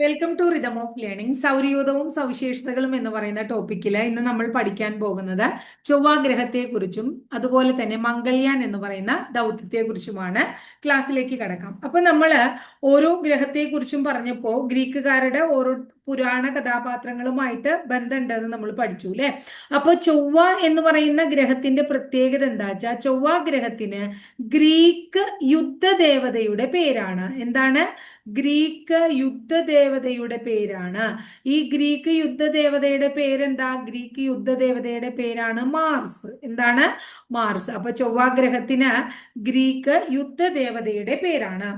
Welcome to rhythm of learning സൗരയൂഥവും സവിശേഷതകളും എന്ന് പറയുന്ന ടോപ്പിക്കിൽ ഇന്ന് നമ്മൾ പഠിക്കാൻ പോകുന്നത് ചൊവ്വാഗ്രഹത്തെ കുറിച്ചും അതുപോലെ തന്നെ മംഗൾയാൻ എന്ന് പറയുന്ന ദൗത്യത്തെ കുറിച്ചുമാണ് ക്ലാസ്സിലേക്ക് കടക്കാം. അപ്പൊ നമ്മൾ ഓരോ ഗ്രഹത്തെ കുറിച്ചും പറഞ്ഞപ്പോൾ ഗ്രീക്കുകാരുടെ ഓരോ പുരാണ കഥാപാത്രങ്ങളുമായിട്ട് ബന്ധമുണ്ടെന്ന് നമ്മൾ പഠിച്ചു അല്ലെ? അപ്പൊ ചൊവ്വ എന്ന് പറയുന്ന ഗ്രഹത്തിന്റെ പ്രത്യേകത എന്താ വെച്ചാൽ ചൊവ്വ ഗ്രഹത്തിന് ഗ്രീക്ക് യുദ്ധദേവതയുടെ പേരാണ്. എന്താണ്? ഗ്രീക്ക് യുദ്ധദേവതയുടെ പേരാണ്. ഈ ഗ്രീക്ക് യുദ്ധദേവതയുടെ പേരെന്താ? ഗ്രീക്ക് യുദ്ധദേവതയുടെ പേരാണ് മാർസ്. എന്താണ്? മാർസ്. അപ്പൊ ചൊവ്വാഗ്രഹത്തിന് ഗ്രീക്ക് യുദ്ധദേവതയുടെ പേരാണ്.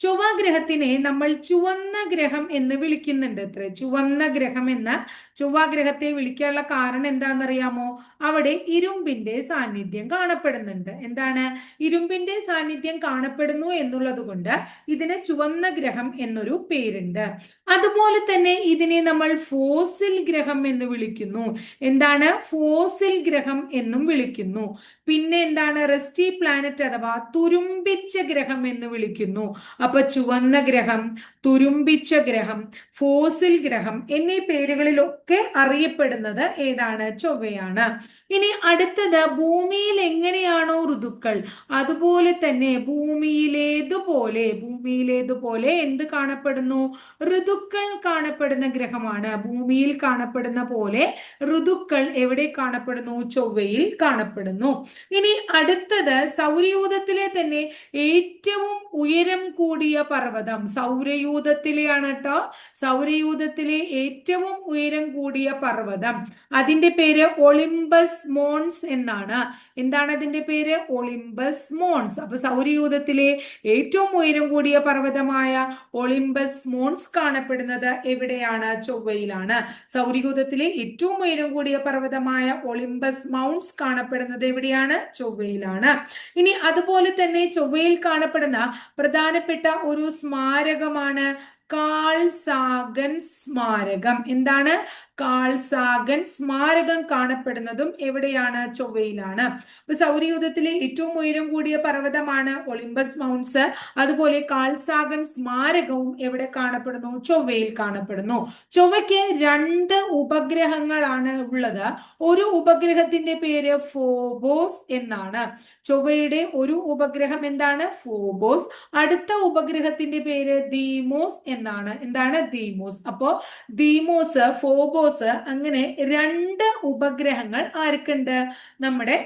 ചൊവ്വാഗ്രഹത്തിനെ നമ്മൾ ചുവന്ന ഗ്രഹം എന്ന് വിളിക്കുന്നുണ്ട് അത്ര. ചുവന്ന ഗ്രഹം എന്ന ചൊവ്വാഗ്രഹത്തെ വിളിക്കാനുള്ള കാരണം എന്താണെന്നറിയാമോ? അവിടെ ഇരുമ്പിന്റെ സാന്നിധ്യം കാണപ്പെടുന്നുണ്ട്. എന്താണ്? ഇരുമ്പിന്റെ സാന്നിധ്യം കാണപ്പെടുന്നു എന്നുള്ളത് കൊണ്ട് ഇതിന് ചുവന്ന ഗ്രഹം എന്നൊരു പേരുണ്ട്. അതുപോലെ തന്നെ ഇതിനെ നമ്മൾ ഫോസിൽ ഗ്രഹം എന്ന് വിളിക്കുന്നു. എന്താണ്? ഫോസിൽ ഗ്രഹം എന്നും വിളിക്കുന്നു. പിന്നെ എന്താണ്? റെസ്റ്റി പ്ലാനറ്റ് അഥവാ തുരുമ്പിച്ച ഗ്രഹം എന്ന് വിളിക്കുന്നു. അപ്പൊ ചുവന്ന ഗ്രഹം തുരുമ്പിച്ച ഗ്രഹം ഫോസിൽ ഗ്രഹം എന്നീ പേരുകളിലൊക്കെ അറിയപ്പെടുന്നത് ഏതാണ്? ചൊവ്വയാണ്. ഇനി അടുത്തത് ഭൂമിയിൽ എങ്ങനെയാണോ ഋതുക്കൾ? അതുപോലെ തന്നെ ഭൂമിയിലേതുപോലെ ഭൂമിയിലേതുപോലെ എന്ത് കാണപ്പെടുന്നു? ഋതുക്കൾ കാണപ്പെടുന്ന ഗ്രഹമാണ്. ഭൂമിയിൽ കാണപ്പെടുന്ന പോലെ ഋതുക്കൾ എവിടെ കാണപ്പെടുന്നു? ചൊവ്വയിൽ കാണപ്പെടുന്നു. ഇനി അടുത്തത് സൗരയൂഥത്തിലെ തന്നെ ഏറ്റവും ഉയരം കൂടിയ പർവതം. സൗരയൂഥത്തിലെയാണ് കേട്ടോ സൗരയൂഥത്തിലെ ഏറ്റവും ഉയരം കൂടിയ പർവതം. അതിന്റെ പേര് ഒളിമ്പസ് മോൺസ് എന്നാണ്. എന്താണ് അതിന്റെ പേര്? Olympus Mons. അപ്പൊ സൗരയൂഥത്തിലെ ഏറ്റവും ഉയരം കൂടിയ പർവതമായ ഒളിമ്പസ് മോൺസ് കാണപ്പെടുന്നത് എവിടെയാണ്? ചൊവ്വയിലാണ്. സൗരയൂഥത്തിലെ ഏറ്റവും ഉയരം കൂടിയ പർവതമായ ഒളിമ്പസ് മൗണ്ട്സ് കാണപ്പെടുന്നത് എവിടെയാണ്? ചൊവ്വയിലാണ്. ഇനി അതുപോലെ തന്നെ ചൊവ്വയിൽ കാണപ്പെടുന്ന പ്രധാനപ്പെട്ട ഒരു സ്മാരകമാണ് കാൾ സാഗൻ സ്മാരകം. എന്താണ്? കാൾസാഗൻ സ്മാരകം കാണപ്പെടുന്നതും എവിടെയാണ്? ചൊവ്വയിലാണ്. അപ്പൊ സൗരയൂഥത്തിലെ ഏറ്റവും ഉയരം കൂടിയ പർവതമാണ് ഒളിമ്പസ് മൗണ്ട്സ്. അതുപോലെ കാൾസാഗൻ സ്മാരകവും എവിടെ കാണപ്പെടുന്നു? ചൊവ്വയിൽ കാണപ്പെടുന്നു. ചൊവ്വയ്ക്ക് രണ്ട് ഉപഗ്രഹങ്ങളാണ് ഉള്ളത്. ഒരു ഉപഗ്രഹത്തിന്റെ പേര് ഫോബോസ് എന്നാണ്. ചൊവ്വയുടെ ഒരു ഉപഗ്രഹം എന്താണ്? ഫോബോസ്. അടുത്ത ഉപഗ്രഹത്തിന്റെ പേര് ദീമോസ് എന്നാണ്. എന്താണ്? ദീമോസ്. അപ്പോ ദീമോസ് ഫോബോസ് അങ്ങനെ രണ്ട് ഉപഗ്രഹങ്ങൾ ആർക്കുണ്ട്? നമ്മുടെ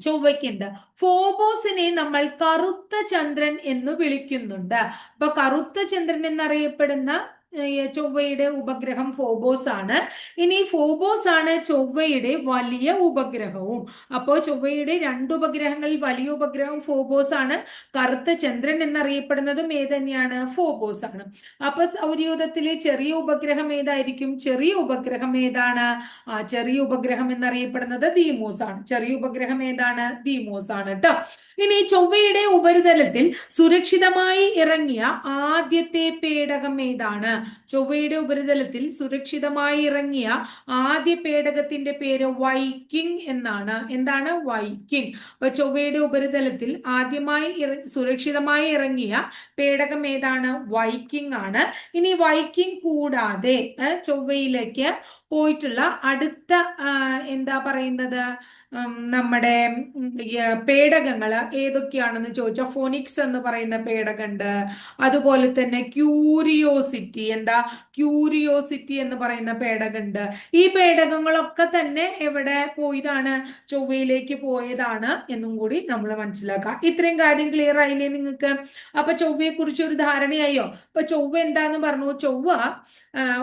ചൊവ്വയ്ക്കുണ്ട്. ഫോബോസിനെ നമ്മൾ കറുത്ത ചന്ദ്രൻ എന്ന് വിളിക്കുന്നുണ്ട്. അപ്പൊ കറുത്ത ചന്ദ്രൻ എന്നറിയപ്പെടുന്ന ചൊവ്വയുടെ ഉപഗ്രഹം ഫോബോസ് ആണ്. ഇനി ഫോബോസ് ആണ് ചൊവ്വയുടെ വലിയ ഉപഗ്രഹവും. അപ്പോൾ ചൊവ്വയുടെ രണ്ട് ഉപഗ്രഹങ്ങളിൽ വലിയ ഉപഗ്രഹം ഫോബോസ് ആണ്. കറുത്ത ചന്ദ്രൻ എന്നറിയപ്പെടുന്നതും ഏതന്നെയാണ് ഫോബോസ് ആണ്. അപ്പൊ സൗരയൂഥത്തിലെ ചെറിയ ഉപഗ്രഹം ഏതായിരിക്കും? ചെറിയ ഉപഗ്രഹം ഏതാണ്? ആ ചെറിയ ഉപഗ്രഹം എന്നറിയപ്പെടുന്നത് ദീമോസ് ആണ്. ചെറിയ ഉപഗ്രഹം ഏതാണ്? ദീമോസ് ആണ് കേട്ടോ ഇനി ചൊവ്വയുടെ ഉപരിതലത്തിൽ സുരക്ഷിതമായി ഇറങ്ങിയ ആദ്യത്തെ പേടകം ഏതാണ്? ചൊവ്വയുടെ ഉപരിതലത്തിൽ സുരക്ഷിതമായി ഇറങ്ങിയ ആദ്യ പേടകത്തിന്റെ പേര് വൈക്കിംഗ് എന്നാണ്. എന്താണ്? വൈക്കിംഗ് അപ്പൊ ചൊവ്വയുടെ ഉപരിതലത്തിൽ ആദ്യമായി സുരക്ഷിതമായി ഇറങ്ങിയ പേടകം ഏതാണ്? വൈക്കിംഗ് ആണ്. ഇനി വൈക്കിംഗ് കൂടാതെ ചൊവ്വയിലേക്ക് പോയിട്ടുള്ള അടുത്ത എന്താ പറയുന്നത്? നമ്മുടെ പേടകങ്ങൾ ഏതൊക്കെയാണെന്ന് ചോദിച്ചാൽ ഫോണിക്സ് എന്ന് പറയുന്ന പേടകമുണ്ട് അതുപോലെ തന്നെ ക്യൂരിയോസിറ്റി എന്താ? ക്യൂരിയോസിറ്റി എന്ന് പറയുന്ന പേടകമുണ്ട് ഈ പേടകങ്ങളൊക്കെ തന്നെ എവിടെ പോയതാണ്? ചൊവ്വയിലേക്ക് പോയതാണ് എന്നും കൂടി നമ്മൾ മനസ്സിലാക്കുക ഇത്രയും കാര്യം ക്ലിയർ ആയില്ലേ നിങ്ങൾക്ക്? അപ്പൊ ചൊവ്വയെ കുറിച്ച് ഒരു ധാരണയായോ? അപ്പൊ ചൊവ്വ എന്താന്ന് പറഞ്ഞു? ചൊവ്വ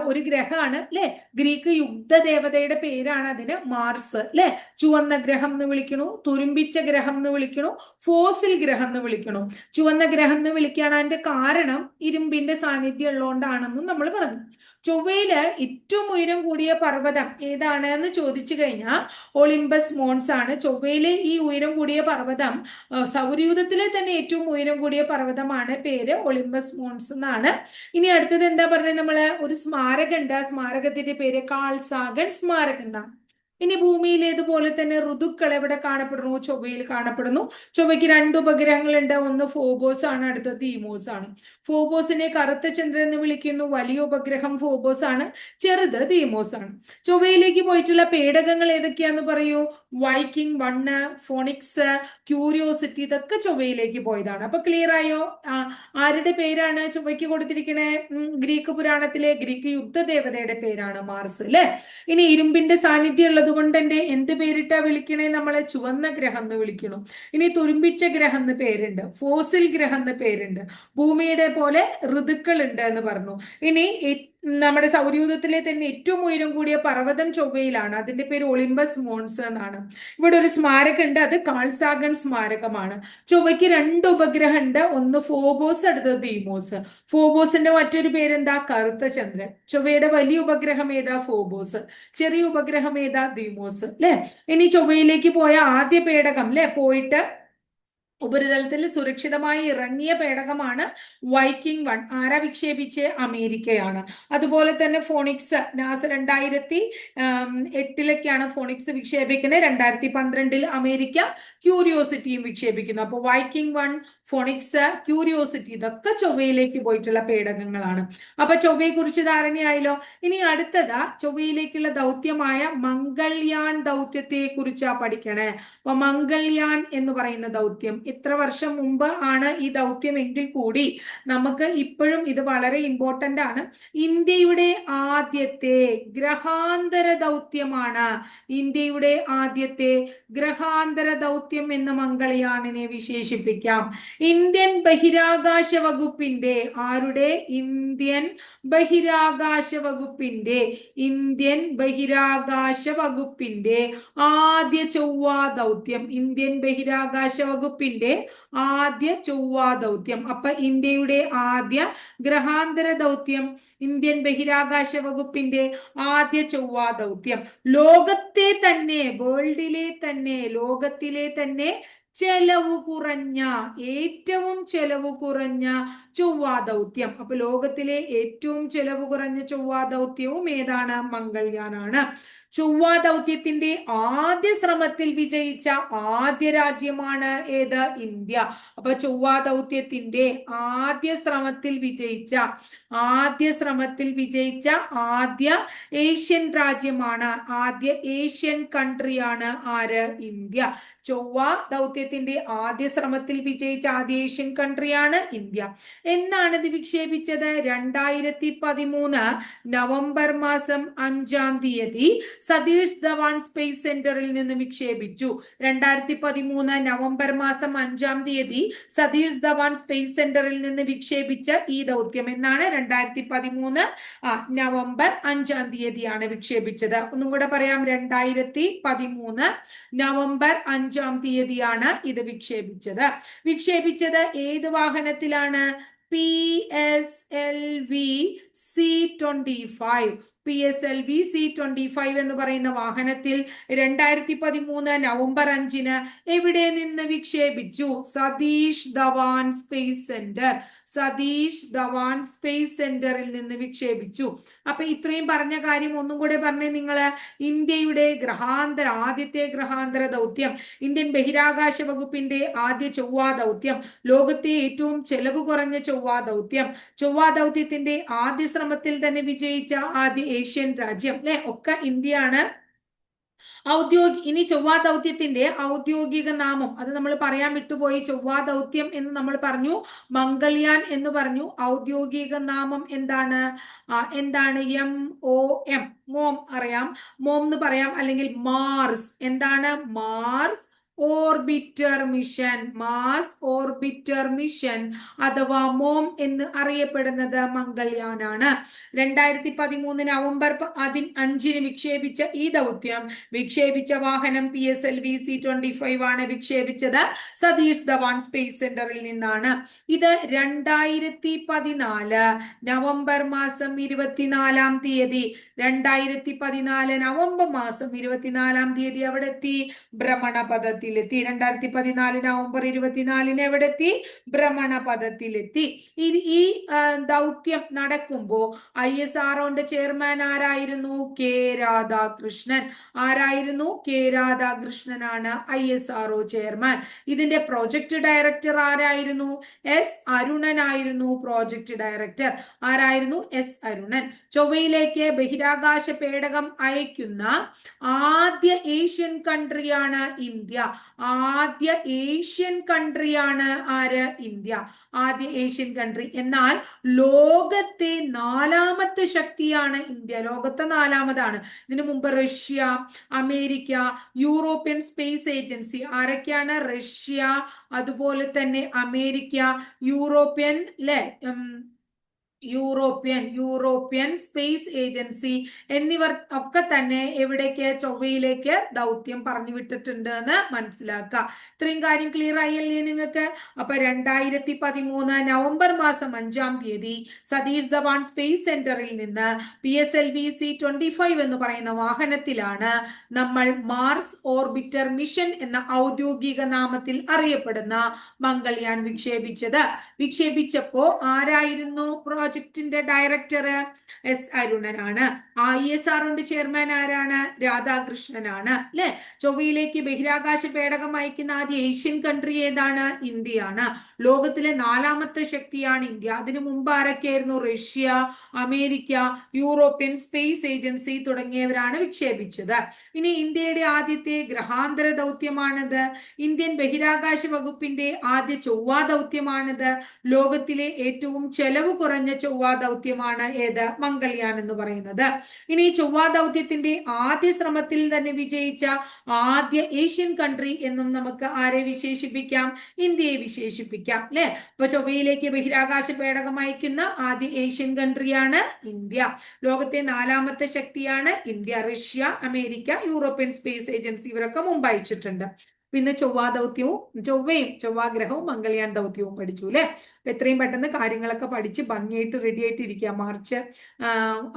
ഒരു ഗ്രഹമാണ് അല്ലെ ഗ്രീക്ക് യുദ്ധ ദേവതയുടെ പേരാണ് അതിന് മാർസ് അല്ലെ ചുവന്ന ഗ്രഹം എന്ന് വിളിക്കണു തുരുമ്പിച്ച ഗ്രഹം എന്ന് വിളിക്കണു ഫോസിൽ ഗ്രഹം എന്ന് വിളിക്കണു. ചുവന്ന ഗ്രഹം എന്ന് വിളിക്കാൻ അതിന്റെ കാരണം ഇരുമ്പിന്റെ സാന്നിധ്യം ഉള്ളതുകൊണ്ടാണെന്നും നമ്മൾ പറഞ്ഞു. ചൊവ്വയിൽ ഏറ്റവും ഉയരം കൂടിയ പർവതം ഏതാണ് എന്ന് ചോദിച്ചു കഴിഞ്ഞാൽ ഒളിമ്പസ് മോൺസ് ആണ്. ചൊവ്വയിലെ ഈ ഉയരം കൂടിയ പർവതം സൗരയൂഥത്തിലെ തന്നെ ഏറ്റവും ഉയരം കൂടിയ പർവതമാണ് പേര് ഒളിമ്പസ് മോൺസ് എന്നാണ്. ഇനി അടുത്തത് എന്താ പറഞ്ഞത് നമ്മൾ? ഒരു സ്മാരകം ഉണ്ട്. ആ സ്മാരകത്തിന്റെ പേര് കാൾസാഗൻ സ്മാരകം എന്നാണ്. ഇനി ഭൂമിയിലേതുപോലെ തന്നെ ഋതുക്കൾ എവിടെ കാണപ്പെടുന്നു? ചൊവ്വയിൽ കാണപ്പെടുന്നു. ചൊവ്വയ്ക്ക് രണ്ട് ഉപഗ്രഹങ്ങളുണ്ട്. ഒന്ന് ഫോബോസ് ആണ് അടുത്തത് തീമോസ് ആണ്. ഫോബോസിനെ കറുത്ത ചന്ദ്രൻ എന്ന് വിളിക്കുന്നു. വലിയ ഉപഗ്രഹം ഫോബോസ് ആണ് ചെറുത് തീമോസ് ആണ്. ചൊവ്വയിലേക്ക് പോയിട്ടുള്ള പേടകങ്ങൾ ഏതൊക്കെയാന്ന് പറയൂ? വൈക്കിംഗ് വണ്ണ് ഫോണിക്സ് ക്യൂരിയോസിറ്റി ഇതൊക്കെ ചൊവ്വയിലേക്ക് പോയതാണ്. അപ്പൊ ക്ലിയർ ആയോ? ആരുടെ പേരാണ് ചൊവ്വയ്ക്ക് കൊടുത്തിരിക്കുന്നത് ഗ്രീക്ക് പുരാണത്തിലെ ഗ്രീക്ക് യുദ്ധദേവതയുടെ പേരാണ് മാർസ് അല്ലെ ഇനി ഇരുമ്പിന്റെ സാന്നിധ്യം ഉള്ളത് കൊണ്ട് തന്നെ എന്ത് പേരിട്ടാ വിളിക്കണേ? നമ്മളെ ചുവന്ന ഗ്രഹം എന്ന് വിളിക്കണം. ഇനി തുരുമ്പിച്ച ഗ്രഹം എന്ന് പേരുണ്ട്. ഫോസിൽ ഗ്രഹം എന്ന് പേരുണ്ട്. ഭൂമിയുടെ പോലെ ഋതുക്കൾ ഉണ്ട് എന്ന് പറഞ്ഞു. ഇനി നമ്മുടെ സൗരയൂഥത്തിലെ തന്നെ ഏറ്റവും ഉയരം കൂടിയ പർവതം ചൊവ്വയിലാണ്. അതിന്റെ പേര് ഒളിമ്പസ് മോൺസ് എന്നാണ്. ഇവിടെ ഒരു സ്മാരകം ഉണ്ട് അത് കാൾസാഗൻ സ്മാരകമാണ്. ചൊവ്വയ്ക്ക് രണ്ട് ഉപഗ്രഹം ഉണ്ട് ഒന്ന് ഫോബോസ് അടുത്തത് ദീമോസ്. ഫോബോസിന്റെ മറ്റൊരു പേരെന്താ? കറുത്ത ചന്ദ്രൻ. ചൊവ്വയുടെ വലിയ ഉപഗ്രഹം ഏതാ? ഫോബോസ്. ചെറിയ ഉപഗ്രഹം ഏതാ? ദീമോസ്. അല്ലെ ഇനി ചൊവ്വയിലേക്ക് പോയ ആദ്യ പേടകം അല്ലെ പോയിട്ട് ഉപരിതലത്തിൽ സുരക്ഷിതമായി ഇറങ്ങിയ പേടകമാണ് വൈക്കിംഗ് വൺ. ആരാ വിക്ഷേപിച്ച്? അമേരിക്കയാണ്. അതുപോലെ തന്നെ ഫോണിക്സ് നാസ രണ്ടായിരത്തി എട്ടിലൊക്കെയാണ് ഫോണിക്സ് വിക്ഷേപിക്കുന്നത് രണ്ടായിരത്തി പന്ത്രണ്ടിൽ അമേരിക്ക ക്യൂരിയോസിറ്റിയും വിക്ഷേപിക്കുന്നു. അപ്പോൾ വൈക്കിംഗ് വൺ ഫോണിക്സ് ക്യൂരിയോസിറ്റി ഇതൊക്കെ ചൊവ്വയിലേക്ക് പോയിട്ടുള്ള പേടകങ്ങളാണ്. അപ്പൊ ചൊവ്വയെക്കുറിച്ച് ധാരണയായല്ലോ ഇനി അടുത്തത് ചൊവ്വയിലേക്കുള്ള ദൗത്യമായ മംഗൾയാൻ ദൗത്യത്തെ കുറിച്ചാ പഠിക്കണേ. അപ്പൊ മംഗൾയാൻ എന്ന് പറയുന്ന ദൗത്യം എത്ര വർഷം മുമ്പ് ആണ് ഈ ദൗത്യം എങ്കിൽ കൂടി നമുക്ക് ഇപ്പോഴും ഇത് വളരെ ഇമ്പോർട്ടന്റ് ആണ്. ഇന്ത്യയുടെ ആദ്യത്തെ ഗ്രഹാന്തര ദൗത്യമാണ് ഇന്ത്യയുടെ ആദ്യത്തെ ഗ്രഹാന്തര ദൗത്യം എന്ന് മംഗളയാണിനെ വിശേഷിപ്പിക്കാം. ഇന്ത്യൻ ബഹിരാകാശ വകുപ്പിന്റെ ആരുടെ? ഇന്ത്യൻ ബഹിരാകാശ വകുപ്പിന്റെ ഇന്ത്യൻ ബഹിരാകാശ വകുപ്പിന്റെ ആദ്യ ചൊവ്വാ ദൗത്യം. ഇന്ത്യൻ ബഹിരാകാശ വകുപ്പിന്റെ ആദ്യ ചൊവ്വ ദൗത്യം. അപ്പൊ ഇന്ത്യയുടെ ആദ്യ ഗ്രഹാന്തര ദൗത്യം ഇന്ത്യൻ ബഹിരാകാശ വകുപ്പിന്റെ ആദ്യ ചൊവ്വ ദൗത്യം. ലോകത്തെ തന്നെ വേൾഡിലെ തന്നെ ലോകത്തിലെ തന്നെ ചെലവ് കുറഞ്ഞ ഏറ്റവും ചെലവ് കുറഞ്ഞ ചൊവ്വാ ദൗത്യം. അപ്പൊ ലോകത്തിലെ ഏറ്റവും ചെലവ് കുറഞ്ഞ ചൊവ്വാ ദൗത്യവും ഏതാണ്? മംഗൾയാനാണ്. ചൊവ്വാ ദൗത്യത്തിന്റെ ആദ്യ ശ്രമത്തിൽ വിജയിച്ച ആദ്യ രാജ്യമാണ് ഏത്? ഇന്ത്യ. അപ്പൊ ചൊവ്വാ ദൗത്യത്തിന്റെ ആദ്യ ശ്രമത്തിൽ വിജയിച്ച ആദ്യ ശ്രമത്തിൽ വിജയിച്ച ആദ്യ ഏഷ്യൻ രാജ്യമാണ് ആദ്യ ഏഷ്യൻ കൺട്രിയാണ് ആര്? ഇന്ത്യ. ചൊവ്വ ദൗത്യത്തിന്റെ ആദ്യ ശ്രമത്തിൽ വിജയിച്ച ആദ്യ ഏഷ്യൻ കൺട്രിയാണ് ഇന്ത്യ. എന്നാണ് ഇത് വിക്ഷേപിച്ചത്? രണ്ടായിരത്തി പതിമൂന്ന് നവംബർ മാസം അഞ്ചാം തീയതി സതീഷ് ധവാൻ സ്പേസ് സെന്ററിൽ നിന്ന് വിക്ഷേപിച്ചു. രണ്ടായിരത്തി പതിമൂന്ന് നവംബർ മാസം അഞ്ചാം തീയതി സതീഷ് ധവാൻ സ്പേസ് സെന്ററിൽ നിന്ന് വിക്ഷേപിച്ച ഈ ദൗത്യം എന്നാണ് രണ്ടായിരത്തി പതിമൂന്ന് നവംബർ അഞ്ചാം തീയതിയാണ് വിക്ഷേപിച്ചത്. ഒന്നും കൂടെ പറയാം. രണ്ടായിരത്തി പതിമൂന്ന് നവംബർ അഞ്ചാം തീയതിയാണ് ഇത് വിക്ഷേപിച്ചത്. വിക്ഷേപിച്ചത് ഏത് വാഹനത്തിലാണ്? P S L V C twenty five P S L V C twenty five എന്ന് പറയുന്ന വാഹനത്തിൽ രണ്ടായിരത്തി പതിമൂന്ന് നവംബർ അഞ്ചിന് എവിടെ നിന്ന് വിക്ഷേപിച്ചു? Satish Dhawan space centre. Satish Dhawan space സെന്ററിൽ നിന്ന് വിക്ഷേപിച്ചു. അപ്പൊ ഇത്രയും പറഞ്ഞ കാര്യം ഒന്നും കൂടെ പറഞ്ഞേ നിങ്ങൾ. ഇന്ത്യയുടെ ഗ്രഹാന്തര ആദ്യത്തെ ഗ്രഹാന്തര ദൗത്യം ഇന്ത്യൻ ബഹിരാകാശ വകുപ്പിന്റെ ആദ്യ ചൊവ്വാ ദൗത്യം ലോകത്തെ ഏറ്റവും ചെലവ് കുറഞ്ഞ ചൊവ്വാ ദൗത്യം ചൊവ്വാ ദൗത്യത്തിന്റെ ആദ്യ ശ്രമത്തിൽ തന്നെ വിജയിച്ച ആദ്യ ഏഷ്യൻ രാജ്യം അല്ലെ? ഒക്കെ ഇന്ത്യയാണ്. ഔദ്യോഗിക ഇനി ചൊവ്വാ ദൗത്യത്തിന്റെ ഔദ്യോഗിക നാമം അത് നമ്മൾ പറയാൻ വിട്ടുപോയി ചൊവ്വാ ദൗത്യം എന്ന് നമ്മൾ പറഞ്ഞു മംഗൾയാൻ എന്ന് പറഞ്ഞു. ഔദ്യോഗിക നാമം എന്താണ്? എന്താണ്? M O M. മോം അറിയാം. മോം എന്ന് പറയാം അല്ലെങ്കിൽ മാർസ്. എന്താണ്? Mars. Orbiter mission Mars orbiter mission അഥവാ മോം എന്ന് അറിയപ്പെടുന്നത് മംഗൾയാനാണ്. രണ്ടായിരത്തി പതിമൂന്ന് നവംബർ അതിന് അതി അഞ്ചിന് വിക്ഷേപിച്ച ഈ ദൗത്യം വിക്ഷേപിച്ച വാഹനം P S L V C twenty five ആണ് വിക്ഷേപിച്ചത്. സതീഷ് ധവാൻ സ്പേസ് സെന്ററിൽ നിന്നാണ്. ഇത് രണ്ടായിരത്തി പതിനാല് നവംബർ മാസം ഇരുപത്തിനാലാം തീയതി. രണ്ടായിരത്തി പതിനാല് നവംബർ മാസം ഇരുപത്തിനാലാം തീയതി അവിടെ എത്തി ഭ്രമണപഥത്തിൽ പദത്തിലെത്തി. രണ്ടായിരത്തി പതിനാല് നവംബർ ഇരുപത്തിനാലിന് എവിടെ എത്തി ഭ്രമണപഥത്തിലെത്തി. ഈ ഈ ദൗത്യം നടക്കുമ്പോ ഐ എസ് ആർഒന്റെ ചെയർമാൻ ആരായിരുന്നു? കെ രാധാകൃഷ്ണൻ. ആരായിരുന്നു? K രാധാകൃഷ്ണനാണ് I S R O chairman. ഇതിന്റെ പ്രോജക്ട് ഡയറക്ടർ ആരായിരുന്നു? എസ് അരുണനായിരുന്നു പ്രോജക്ട് ഡയറക്ടർ. ആരായിരുന്നു? എസ് അരുണൻ. ചൊവ്വയിലേക്ക് ബഹിരാകാശ പേടകം അയക്കുന്ന ആദ്യ ഏഷ്യൻ കൺട്രിയാണ് ഇന്ത്യ. ആദ്യ ഏഷ്യൻ കൺട്രിയാണ് ആര്? ഇന്ത്യ. ആദ്യ ഏഷ്യൻ കൺട്രി. എന്നാൽ ലോകത്തെ നാലാമത്തെ ശക്തിയാണ് ഇന്ത്യ. ലോകത്തെ നാലാമതാണ്. ഇതിനു മുമ്പ് Russia America European space agency. ആരൊക്കെയാണ്? റഷ്യ അതുപോലെ തന്നെ അമേരിക്ക യൂറോപ്യൻ അല്ലെ യൂറോപ്യൻ യൂറോപ്യൻ സ്പേസ് ഏജൻസി എന്നിവർ ഒക്കെ തന്നെ എവിടേക്ക്? ചൊവ്വയിലേക്ക് ദൗത്യം പറഞ്ഞു വിട്ടിട്ടുണ്ട് എന്ന് മനസ്സിലാക്കുക. ഇത്രയും കാര്യം ക്ലിയർ ആയല്ലേ നിങ്ങൾക്ക്? അപ്പൊ രണ്ടായിരത്തി പതിമൂന്ന് നവംബർ മാസം അഞ്ചാം തീയതി സതീഷ് ധവാൻ സ്പേസ് സെന്ററിൽ നിന്ന് P S L V C twenty five എന്ന് പറയുന്ന വാഹനത്തിലാണ് നമ്മൾ മാർസ് ഓർബിറ്റർ മിഷൻ എന്ന ഔദ്യോഗിക നാമത്തിൽ അറിയപ്പെടുന്ന മംഗൾയാൻ വിക്ഷേപിച്ചത്. വിക്ഷേപിച്ചപ്പോ ആരായിരുന്നു? പ്രോജക്ടിന്റെ ഡയറക്ടർ എസ് അരുണനാണ്. ഐ എസ് ആറിന്റെ ചെയർമാൻ ആരാണ്? രാധാകൃഷ്ണനാണ്. അല്ലെ? ചൊവ്വയിലേക്ക് ബഹിരാകാശ പേടകം അയക്കുന്ന ആദ്യ ഏഷ്യൻ കൺട്രി ഏതാണ്? ഇന്ത്യയാണ്. ലോകത്തിലെ നാലാമത്തെ ശക്തിയാണ് ഇന്ത്യ. അതിനു മുമ്പ് ആരൊക്കെയായിരുന്നു? Russia America European space agency തുടങ്ങിയവരാണ് വിക്ഷേപിച്ചത്. ഇനി ഇന്ത്യയുടെ ആദ്യത്തെ ഗ്രഹാന്തര ദൗത്യമാണിത്. ഇന്ത്യൻ ബഹിരാകാശ വകുപ്പിന്റെ ആദ്യ ചൊവ്വാ ദൗത്യമാണിത് ലോകത്തിലെ ഏറ്റവും ചെലവ് കുറഞ്ഞ ചൊവ്വാ ദൗത്യമാണ് ഏത്? മംഗൾയാൻ എന്ന് പറയുന്നത്. ഇനി ചൊവ്വ ദൗത്യത്തിന്റെ ആദ്യ ശ്രമത്തിൽ തന്നെ വിജയിച്ച ആദ്യ ഏഷ്യൻ കൺട്രി എന്നും നമുക്ക് ആരെ വിശേഷിപ്പിക്കാം? ഇന്ത്യയെ വിശേഷിപ്പിക്കാം അല്ലെ? ഇപ്പൊ ചൊവ്വയിലേക്ക് ബഹിരാകാശ പേടകം അയക്കുന്ന ആദ്യ ഏഷ്യൻ കൺട്രിയാണ് ഇന്ത്യ. ലോകത്തെ നാലാമത്തെ ശക്തിയാണ് India Russia America European space agency ഇവരൊക്കെ മുമ്പ് അയച്ചിട്ടുണ്ട്. പിന്നെ ചൊവ്വാ ദൗത്യവും ചൊവ്വയും ചൊവ്വാഗ്രഹവും മംഗൾയാൻ ദൗത്യവും പഠിച്ചു അല്ലെ? അപ്പൊ എത്രയും പെട്ടെന്ന് കാര്യങ്ങളൊക്കെ പഠിച്ച് ഭംഗിയായിട്ട് റെഡി ആയിട്ട് ഇരിക്കുക മാർച്ച്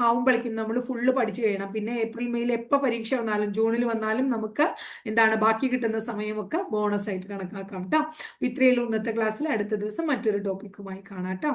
ആവുമ്പോഴേക്കും നമ്മൾ ഫുള്ള് പഠിച്ചു കഴിയണം. പിന്നെ ഏപ്രിൽ മെയ്യിൽ എപ്പോൾ പരീക്ഷ വന്നാലും ജൂണിൽ വന്നാലും നമുക്ക് എന്താണ് ബാക്കി കിട്ടുന്ന സമയമൊക്കെ ബോണസ് ആയിട്ട് കണക്കാക്കാം കേട്ടോ ഇത്രയുള്ള ഇന്നത്തെ ക്ലാസ്സിൽ അടുത്ത ദിവസം മറ്റൊരു ടോപ്പിക്കുമായി കാണാം കേട്ടോ